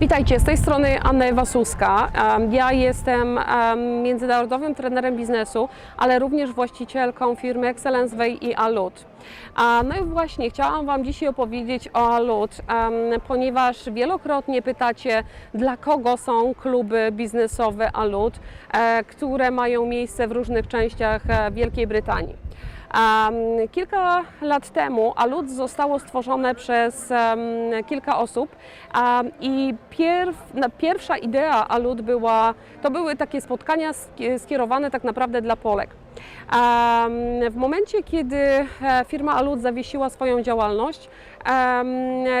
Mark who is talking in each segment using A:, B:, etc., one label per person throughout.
A: Witajcie, z tej strony Anna Ewa Suska. Em, Ja jestem em, międzynarodowym trenerem biznesu, ale również właścicielką firmy Excellence Way i Alut. No i właśnie, chciałam Wam dzisiaj opowiedzieć o Alut, ponieważ wielokrotnie pytacie, dla kogo są kluby biznesowe Alut, e, które mają miejsce w różnych częściach e, Wielkiej Brytanii. Um, kilka lat temu Alut zostało stworzone przez kilka osób i pierw, pierwsza idea Alut była, to były takie spotkania sk- skierowane tak naprawdę dla Polek. Em, w momencie, kiedy e, firma Alut zawiesiła swoją działalność,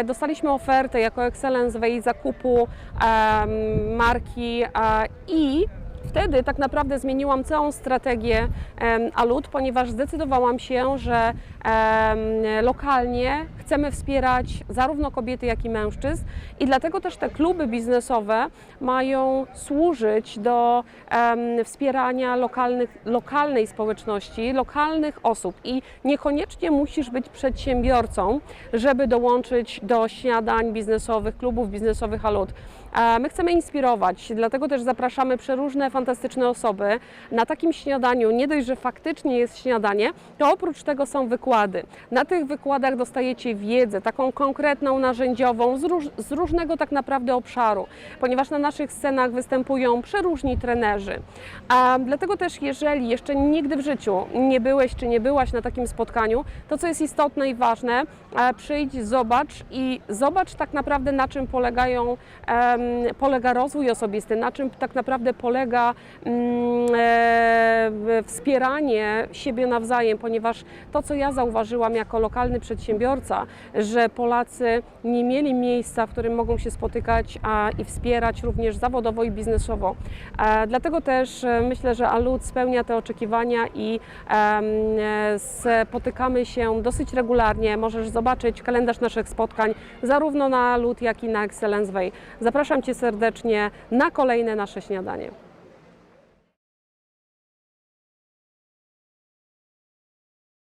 A: dostaliśmy ofertę jako Excellence Way zakupu marki i Wtedy tak naprawdę zmieniłam całą strategię Alut, ponieważ zdecydowałam się, że lokalnie chcemy wspierać zarówno kobiety, jak i mężczyzn i dlatego też te kluby biznesowe mają służyć do wspierania lokalnych, lokalnej społeczności, lokalnych osób i niekoniecznie musisz być przedsiębiorcą, żeby dołączyć do śniadań biznesowych, klubów biznesowych Alut. E, My chcemy inspirować, dlatego też zapraszamy przeróżne fantastyczne osoby. Na takim śniadaniu nie dość, że faktycznie jest śniadanie, to oprócz tego są wykłady. Na tych wykładach dostajecie wiedzę, taką konkretną, narzędziową, z, róż, z różnego tak naprawdę obszaru, ponieważ na naszych scenach występują przeróżni trenerzy. A dlatego też, jeżeli jeszcze nigdy w życiu nie byłeś czy nie byłaś na takim spotkaniu, to co jest istotne i ważne, e, przyjdź, zobacz i zobacz tak naprawdę na czym polegają polega rozwój osobisty, na czym tak naprawdę polega mm, e, wspieranie siebie nawzajem, ponieważ to, co ja zauważyłam jako lokalny przedsiębiorca, że Polacy nie mieli miejsca, w którym mogą się spotykać a, i wspierać również zawodowo i biznesowo. E, dlatego też e, myślę, że Alut spełnia te oczekiwania i spotykamy się dosyć regularnie. Możesz zobaczyć kalendarz naszych spotkań zarówno na Alut, jak i na Excellence Way. Zapraszam Cię serdecznie na kolejne nasze śniadanie.